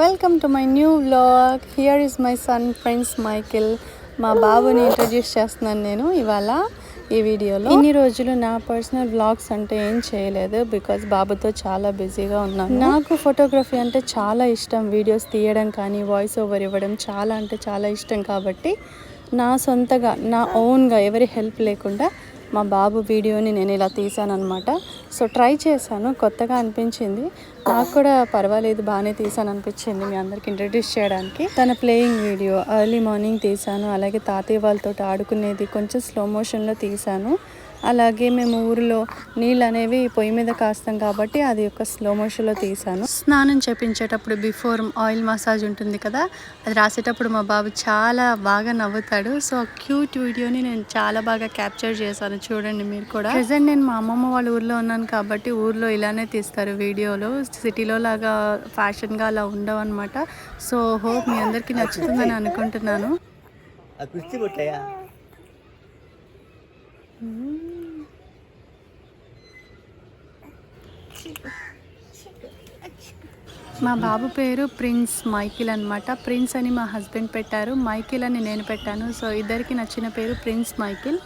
Welcome to my new vlog here is my son friends Michael మా బాబుని introduce చేస్తున్నాను నేను ఇవాళ ఈ వీడియోలో. ఇన్ని రోజులు నా పర్సనల్ వ్లాగ్స్ అంటే ఏం చేయలేదు బికాజ్ బాబుతో చాలా బిజీగా ఉన్నాను. నాకు ఫోటోగ్రఫీ అంటే చాలా ఇష్టం. వీడియోస్ తీయడం కానీ వాయిస్ ఓవర్ ఇవ్వడం చాలా అంటే చాలా ఇష్టం కాబట్టి నా సొంతగా నా ఓన్గా ఎవరి హెల్ప్ లేకుండా మా బాబు వీడియోని నేను ఇలా తీసానమాట అనమాట సో ట్రై చేశాను కొత్తగా అనిపించింది. నాకు కూడా పర్వాలేదు బాగానే తీసాను అనిపించింది మీ అందరికి ఇంట్రడ్యూస్ చేయడానికి. తన ప్లేయింగ్ వీడియో ఎర్లీ మార్నింగ్ తీసాను అలాగే తాతయ్య వాళ్ళతో ఆడుకునేది కొంచెం స్లో మోషన్లో తీసాను అలాగే మేము ఊరిలో నీళ్ళు అనేవి పొయ్యి మీద కాస్తాం కాబట్టి అది ఒక స్లో మోషన్లో తీసాను స్నానం చేపించేటప్పుడు బిఫోర్ ఆయిల్ మసాజ్ ఉంటుంది కదా అది రాసేటప్పుడు మా బాబు చాలా బాగా నవ్వుతాడు. సో క్యూట్ వీడియోని నేను చాలా బాగా క్యాప్చర్ చేశాను చూడండి మీరు కూడా. ప్రజెంట్ నేను మా అమ్మమ్మ వాళ్ళ ఊర్లో ఉన్నాను కాబట్టి ఊర్లో ఇలానే తీస్తారు వీడియోలు. సిటీలో లాగా ఫ్యాషన్గా అలా ఉండవు అనమాట సో హోప్ మీ అందరికీ నచ్చుతుందని అనుకుంటున్నాను. మా బాబు పేరు ప్రిన్స్ మైకిల్ అనమాట ప్రిన్స్ అని మా హస్బెండ్ పెట్టారు. మైకిల్ అని నేను పెట్టాను. సో ఇద్దరికి నచ్చిన పేరు ప్రిన్స్ మైకిల్.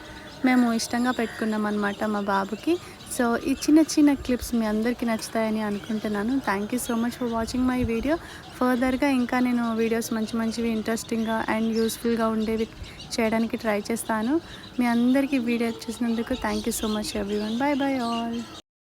మేము ఇష్టంగా పెట్టుకున్నాం అనమాట మా బాబుకి. సో ఈ చిన్న చిన్న క్లిప్స్ మీ అందరికీ నచ్చుతాయని అనుకుంటున్నాను. Thank you so much for watching my video ఫర్దర్గా ఇంకా నేను వీడియోస్ మంచి మంచివి ఇంట్రెస్టింగ్గా అండ్ యూస్ఫుల్గా ఉండేవి చేయడానికి ట్రై చేస్తాను. మీ అందరికీ వీడియో చూసినందుకు thank you so much everyone bye bye all